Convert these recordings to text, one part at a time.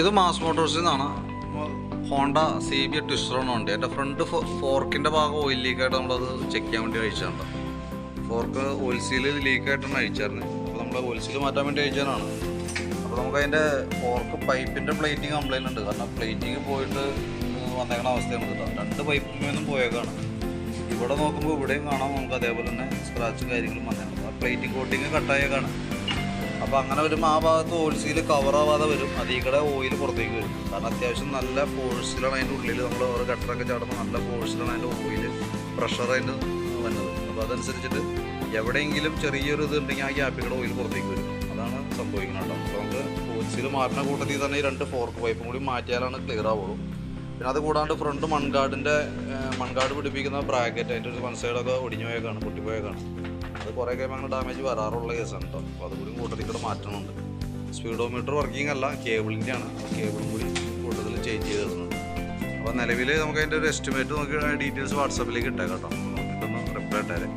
ഇത് മാസ് മോട്ടോഴ്സിൽ നിന്നാണ് Honda C B ട്വിസ്റ്ററാണ് വണ്ടി. എന്റെ ഫ്രണ്ട് ഫോർക്കിന്റെ ഭാഗം ഓയിൽ ലീക്കായിട്ട് നമ്മളത് ചെക്ക് ചെയ്യാൻ വേണ്ടി അയച്ചതാണ്. ഫോർക്ക് ഓയിൽ സീൽ ലീക്കായിട്ടാണ് അഴിച്ചായിരുന്നത് അപ്പോൾ നമ്മൾ ഓയിൽ സീൽ മാറ്റാൻ വേണ്ടി അയച്ചതാണ് അപ്പോൾ നമുക്ക് അതിന്റെ ഫോർക്ക് പൈപ്പിന്റെ പ്ലേറ്റിങ് കംപ്ലൈന്റ് ഉണ്ട്. കാരണം പ്ലേറ്റിങ് പോയിട്ട് വന്നേക്കണ അവസ്ഥയാണ് കേട്ടോ. രണ്ട് പൈപ്പിൽ നിന്നും പോയേക്കാണ്. ഇവിടെ നോക്കുമ്പോൾ ഇവിടെയും കാണാം നമുക്ക് അതേപോലെ തന്നെ സ്ക്രാച്ചും കാര്യങ്ങളും വന്നേക്കണം പ്ലേറ്റിംഗ് കോട്ടിങ് കട്ടായേക്കാണ്. അപ്പോൾ അങ്ങനെ വരുമ്പോൾ ആ ഭാഗത്ത് ഓയിൽ ആവാതെ വരും. അതിൽ കൂടെ ഓയിൽ പുറത്തേക്ക് വരും. കാരണം അത്യാവശ്യം നല്ല ഫോഴ്സിലാണ് അതിന്റെ ഉള്ളിൽ നമ്മൾ ഓരോ ഗട്ടറൊക്കെ ചാടുമ്പോൾ നല്ല ഫോഴ്സിലാണ് അതിന്റെ ഓയിൽ പ്രഷർ അതിന്റെ വന്നത്. അപ്പോൾ അതനുസരിച്ചിട്ട് എവിടെയെങ്കിലും ചെറിയൊരു ഇത് ഉണ്ടെങ്കിൽ ആ ഗ്യാപ്പിൽ ഓയിൽ പുറത്തേക്ക് വരും. അതാണ് സംഭവിക്കുന്നത് കേട്ടോ. അപ്പോൾ നമുക്ക് ഓയിൽ സീൽ മാറ്റുന്ന കൂട്ടത്തിൽ തന്നെ രണ്ട് ഫോർക്ക് പൈപ്പും കൂടി മാറ്റിയാലാണ് ക്ലിയർ ആവുള്ളൂ. പിന്നെ അത് കൂടാണ്ട് ഫ്രണ്ട് മൺകാടിന്റെ മൺകാട് പിടിപ്പിക്കുന്ന ബ്രാക്കറ്റ് അതിന്റെ ഒരു വൺ സൈഡൊക്കെ ഒടിഞ്ഞു പോയേക്കാണ് പൊട്ടിപ്പോയേക്കാണ്. അത് കുറേ കഴിയുമ്പോൾ അങ്ങനെ ഡാമേജ് വരാറുള്ള കേസാണ് കേട്ടോ അപ്പോൾ അതുകൂടി കൂട്ടത്തിൽ കൂടെ മാറ്റണമുണ്ട് സ്പീഡോമീറ്റർ വർക്കിംഗ് അല്ല കേബിളിന്റെ ആണ് കേബിളും കൂടി കൂടുതൽ ചേഞ്ച് ചെയ്ത് തരുന്നുണ്ട്. അപ്പോൾ നിലവിൽ നമുക്ക് അതിന്റെ ഒരു എസ്റ്റിമേറ്റ് നോക്കി ഡീറ്റെയിൽസ് വാട്സാപ്പിലേക്ക് ഇട്ടേക്കാം കേട്ടോ നോക്കിയിട്ടൊന്ന് റിപ്ലൈ ഇട്ടേരെ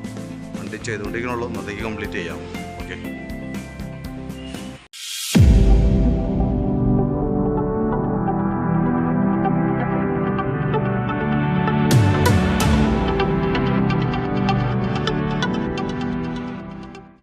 വണ്ടി ചെയ്തുകൊണ്ടിരിക്കണുള്ളൂ. ഇന്നത്തേക്ക് കംപ്ലീറ്റ് ചെയ്യാം. ഓക്കെ